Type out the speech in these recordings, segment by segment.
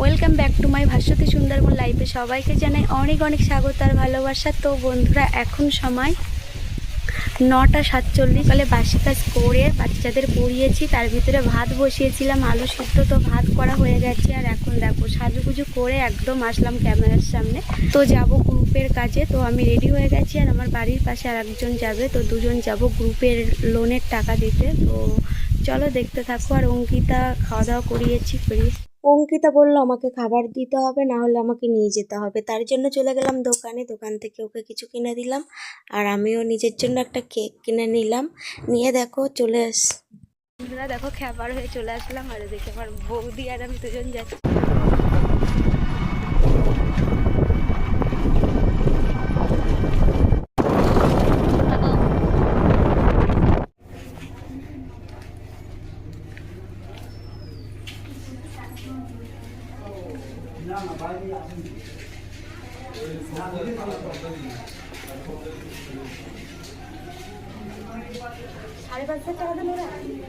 Welcome back to my Bhaswati Sundarban লাইফে সবাইকে জানাই অনেক অনেক স্বাগত আর ভালোবাসা। তো বন্ধুরা, এখন সময় নটা সাতচল্লিশ। সালে বাসি কাজ করে বাচ্চাদের পড়িয়েছি, তার ভিতরে ভাত বসিয়েছিলাম, আলু সিদ্ধ তো ভাত করা হয়ে গেছে। আর এখন দেখো, সাজুগুজু করে একদম আসলাম ক্যামেরার সামনে। তো যাব গ্রুপের কাজে, তো আমি রেডি হয়ে গেছি আর আমার বাড়ির পাশে আর একজন যাবে, তো দুজন যাব গ্রুপের লোনের টাকা দিতে। তো চলো দেখতে থাকো, আর অঙ্কিতা খাওয়া দাওয়া করিয়েছি করিয়ে অঙ্কিতা বলল, আমাকে খাবার দিতে হবে, না হলে আমাকে নিয়ে যেতে হবে। তার জন্য চলে গেলাম দোকানে। দোকান থেকে ওকে কিছু কিনে দিলাম আর আমিও নিজের জন্য একটা কেক কিনে নিলাম। নিয়ে দেখো, চলে আস। দেখো খাবার হয়ে চলে আসলাম। আর দেখে আমার বৌদি আর আমি দুজন যাচ্ছি।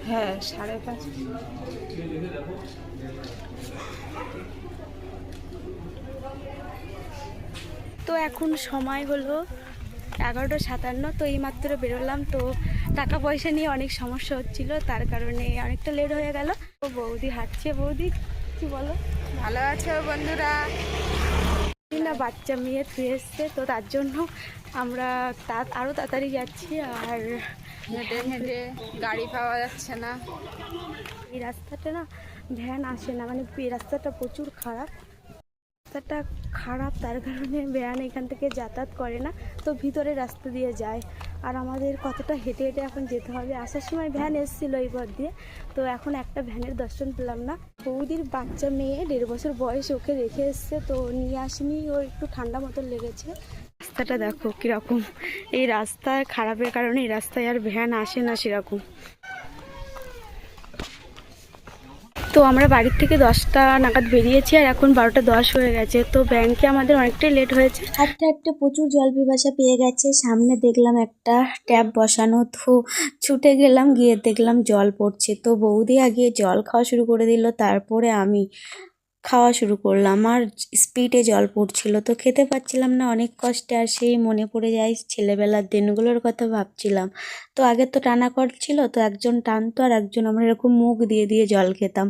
হ্যাঁ সাড়ে পাঁচ তো এখন সময় হলো এগারোটা সাতান্ন তো এই মাত্র বেরোলাম। তো টাকা পয়সা নিয়ে অনেক সমস্যা হচ্ছিল তার কারণে অনেকটা লেট হয়ে গেল। তো বৌদি হাঁটছে। বৌদি কি বলো? ভালো আছো বন্ধুরা? না বাচ্চা মেয়ে ফিরে এসছে তো তার জন্য আমরা তা আরও তাড়াতাড়ি যাচ্ছি আর হেঁটে হেঁটে গাড়ি পাওয়া যাচ্ছে না। এই রাস্তাটা না ভ্যান আসে না মানে এই রাস্তাটা প্রচুর খারাপ। রাস্তাটা খারাপ, তার কারণে ভ্যান এখান থেকে যাতায়াত করে না, তো ভিতরে রাস্তা দিয়ে যায়। আর আমাদের কতটা হেঁটে হেঁটে এখন যেতে হবে, আসার সময় ভ্যান এসেছিল এই পথ দিয়ে, তো এখন একটা ভ্যানের দর্শন পেলাম না। বৌদির বাচ্চা মেয়ে, দেড় বছর বয়স, ওকে রেখে এসছে, তো নিয়ে আসিনি, ও একটু ঠান্ডা মতন লেগেছে। রাস্তাটা দেখো কীরকম, এই রাস্তা খারাপের কারণে এই রাস্তায় আর ভ্যান আসে না সেরকম। তো আমরা বাড়ির থেকে দশটা নাগাদ বেরিয়েছি আর এখন বারোটা দশ হয়ে গেছে। তো ব্যাংকে আমাদের অনেকটাই লেট হয়েছে। হাঁটতে হাঁটতে প্রচুর জল পিপাসা পেয়ে গেছে। সামনে দেখলাম একটা ট্যাপ বসানো, তো ছুটে গেলাম, গিয়ে দেখলাম জল পড়ছে। তো বৌদি আগে জল খাওয়া শুরু করে দিল, তারপরে আমি। খাওয়া শুরু করলাম। আর স্পিডে জল পড়ছিল, তো খেতে পাচ্ছিলাম না অনেক কষ্টে। আর সেই মনে পড়ে যায় ছেলেবেলার দিনগুলোর কথা ভাবছিলাম। তো আগে তো টানা করছিল তো একজন টানতো আর একজন আমরা এরকম মুখ দিয়ে দিয়ে জল খেতাম।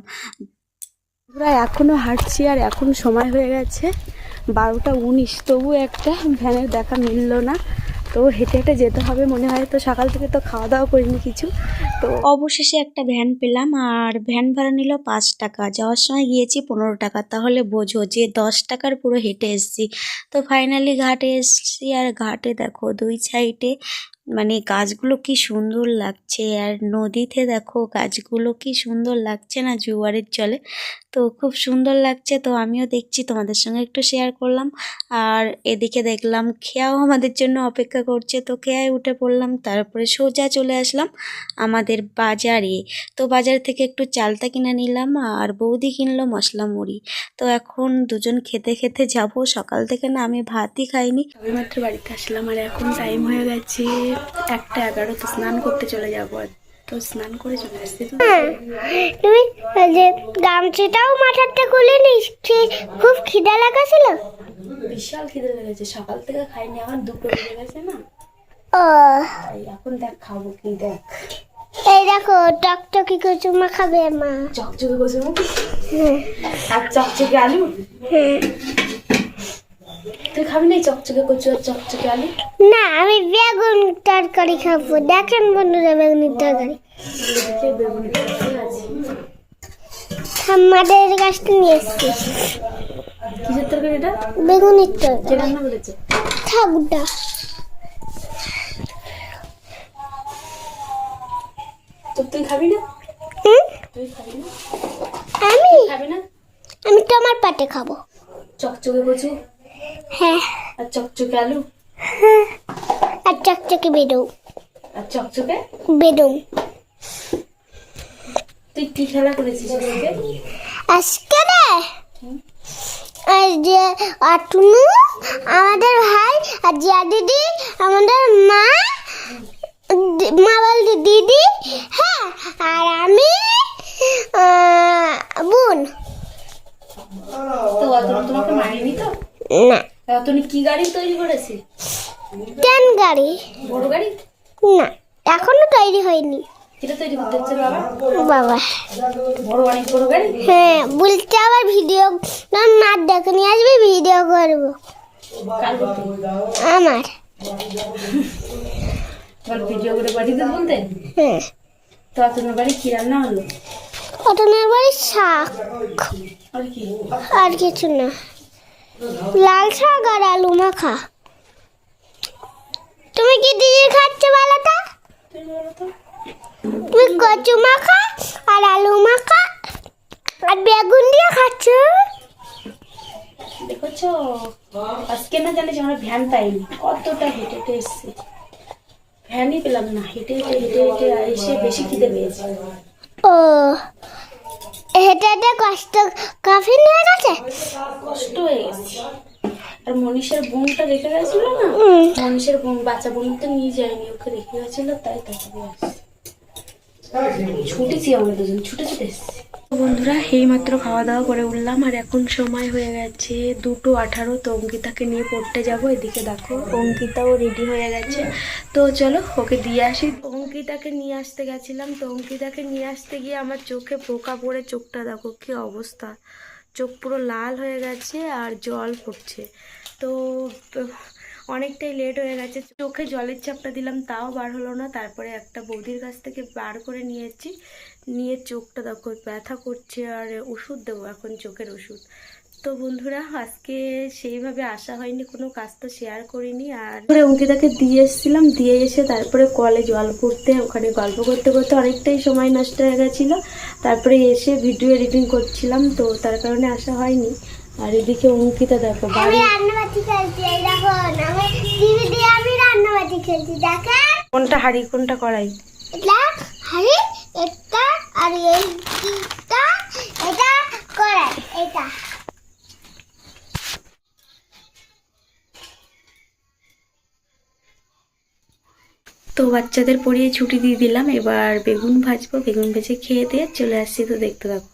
প্রায় এখনও হাঁটছি আর এখন সময় হয়ে গেছে বারোটা উনিশ। তবু একটা ভ্যানের দেখা মিললো না। তো হেঁটে হেঁটে যেতে হবে মনে হয়। তো সকাল থেকে তো খাওয়া দাওয়া করিনি কিছু। তো অবশেষে একটা ভ্যান পেলাম আর ভ্যান ভাড়া নিল পাঁচ টাকা। যাওয়ার সময় গিয়েছি পনেরো টাকা। তাহলে বোঝো যে দশ টাকার পুরো হেঁটে এসছি। তো ফাইনালি ঘাটে এসছি আর ঘাটে দেখো দুই সাইডে মানে গাছগুলো কি সুন্দর লাগছে আর নদীতে দেখো গাছগুলো কি সুন্দর লাগছে না জোয়ারের জলে। তো খুব সুন্দর লাগছে, তো আমিও দেখছি, তোমাদের সঙ্গে একটু শেয়ার করলাম। আর এদিকে দেখলাম খেয়াও আমাদের জন্য অপেক্ষা করছে, তো খেয়ায় উঠে পড়লাম, তারপরে সোজা চলে আসলাম আমাদের বাজারে। তো বাজার থেকে একটু চালতা কিনে নিলাম আর বৌদি কিনলো মশলা মুড়ি। তো এখন দুজন খেতে খেতে যাব, সকাল থেকে না আমি ভাতই খাইনি। মাত্র বাড়িতে আসলাম আর এখন টাইম হয়ে গেছে। একটা এগারো তো স্নান করতে চলে যাব তো স্নান করে চলে আসছি তুমি ওই যে গামছাটাও মাথাতে খুলে নিচ্ছি খুব খিদা লাগাছিল? বিশাল খিদে লেগেছে সকাল থেকে খাইনি আমার দুটো বেজে গেছে না। ও। এখন দেখ খাব কি দেখ। এই দেখো টকটকি কচুমা খাবে মা। চকচকে কচু হ্যাঁ, আর চকচকে আলু? হ্যাঁ। তুই খাবি না? চকচকে কচু আর চকচকে আলু? না আমি বেগুন তরকারি খাব। দেখেন বন্ধুরা বেগুনের তরকারি। আমাদের গাছটা নিয়ে এসছি। কিসের তরকারি এটা? বেগুনের তরকারি। রান্না করেছে? ঠাকুরটা তুই খাবি না? তুই খাবি না? আমি? খাবি না? আমি তোমার পাটে খাব। চকচকে কচু? হ্যাঁ। আর চকচকে আলু? আর চকচকে বেদম। আর চকচকে? বেদম। তুই কি খেলা করেছিস আজকে? আজকে রে? আর যে আটুনু আমাদের ভাই আর জিয়া দিদি আমাদের মা মা বলতে দিদি হ্যাঁ আর আমি বোন। তো তোমাকে মারিনি তো? না। তুমি কি গাড়ি তৈরি করেছে? গাড়ি? বড় গাড়ি? না এখনও তৈরি হয়নি। এটা তৈরি করতে বাবা? বাবা। বড় অনেক বড় গাড়ি? হ্যাঁ বলতে আবার ভিডিও না দেখে নিয়ে আসবি ভিডিও করব। আমার। তোমার ভিডিও করে পাঠিয়ে দেবো বলতে? হ্যাঁ। তো তোমার বাড়ি কি রান্না হলো? অটনের বাড়ির শাক। আর কিছু না। লাল শাক আর আলু মাখা। তুমি কি দিয়ে খাচ্ছ বলো তো তুমি বলো তো? তুমি কচু মাখা আর আলু মাখা আর বেগুন দিয়ে খাচ্ছ? দেখেছ? আজকে না জানিস আমরা ভ্যান পাইনি। কতটা হেঁটে হেঁটে এসছে। ভ্যানই পেলাম না। হেঁটে হেঁটে হেঁটে হেঁটে এসে বেশি খিদে পেয়েছে। ও হেঁটে কষ্ট কফি নিয়ে গেছে? কষ্ট হয়ে গেছে আর মনীষের বোনটা রেখে গেছিল না? মনীষের বোন বাচ্চা বোন তো নিয়ে যায়নি ওকে রেখে গেছিল তাই তাকে ছুটেছি আমরা দুজন ছুটে ছুটে এসেছি। বন্ধুরা এই মাত্র খাওয়া দাওয়া করে উঠলাম আর এখন সময় হয়ে গেছে দুটো আঠারো তো অঙ্কিতাকে নিয়ে পড়তে যাব। এদিকে দেখো অঙ্কিতাও রেডি হয়ে গেছে। তো চলো ওকে দিয়ে আসি। অঙ্কিতাকে নিয়ে আসতে গেছিলাম, তো অঙ্কিতাকে নিয়ে আসতে গিয়ে আমার চোখে পোকা পড়ে, চোখটা দেখো কি অবস্থা। চোখ পুরো লাল হয়ে গেছে আর জল পড়ছে। তো, অনেকটাই লেট হয়ে গেছে। চোখে জলের চাপটা দিলাম, তাও বার হলো না। তারপরে একটা বৌদির কাছ থেকে বার করে নিয়েছি। নিয়ে চোখটা দেখো, ব্যথা করছে আর ওষুধ দেবো এখন চোখের ওষুধ। তো বন্ধুরা আজকে সেইভাবে আসা হয়নি কোনো কাজ তো শেয়ার করিনি। আর তারপরে অঙ্কিতাকে দিয়ে এসেছিলাম দিয়ে এসে তারপরে কলে জল করতে ওখানে গল্প করতে করতে অনেকটাই সময় নষ্ট হয়ে গেছিল। তারপরে এসে ভিডিও এডিটিং করছিলাম তো তার কারণে আসা হয়নি। আর এদিকে অঙ্কিতা দেখো কোনটা হাড়ি কোনটা করাই হাড়ি বাচ্চাদের পড়িয়ে ছুটি দিয়ে দিলাম, এবার বেগুন ভাজবো, বেগুন ভেজে খেয়ে দিয়ে চলে আসছি তো দেখতে থাকো।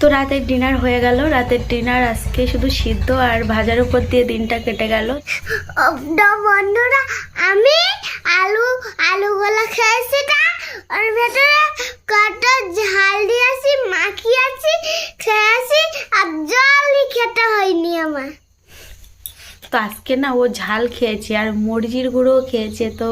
তো রাতের ডিনার হয়ে গেল, রাতের ডিনার আজকে শুধু সিদ্ধ আর ভাজার উপর দিয়ে দিনটা কেটে গেল। বন্ধুরা, আমি আলু, আলুগুলো খেয়েছি তা ওর ভেতরে কত ঝাল দিয়েছি মাখিয়েছি খেয়েছি আর জলই খেতে হয়নি আমার। তো আজকে না ও ঝাল খেয়েছে আর মরিচির গুঁড়োও খেয়েছে তো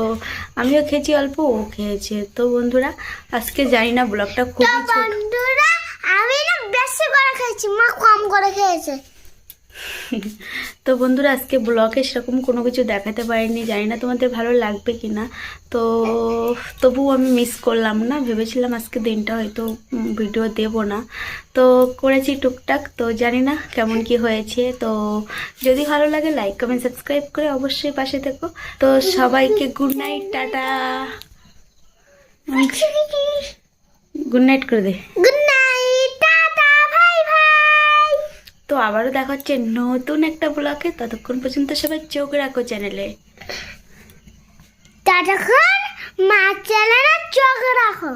আমিও খেয়েছি অল্প ও খেয়েছে। তো বন্ধুরা আজকে জানি না ব্লগটা খুব বন্ধুরা আমি না বেশি করে খেয়েছি মা কম করে খেয়েছে। তো বন্ধুরা আজকে ব্লগে সেরকম কোনো কিছু দেখাতে পারিনি। জানি না তোমাদের ভালো লাগবে কি না তো তবুও আমি মিস করলাম না। ভেবেছিলাম আজকে দিনটা হয়তো ভিডিও দেব না। তো করেছি টুকটাক। তো জানি না কেমন কি হয়েছে। তো যদি ভালো লাগে লাইক কমেন্ট সাবস্ক্রাইব করে অবশ্যই পাশে থেকো। তো সবাইকে good night tata. Good night করে দে। তো আবারও দেখা হচ্ছে নতুন একটা ব্লগে। ততক্ষণ পর্যন্ত সবাই চোখ রাখো চ্যানেলে। ততক্ষণ মা চ্যানেলে চোখ রাখো।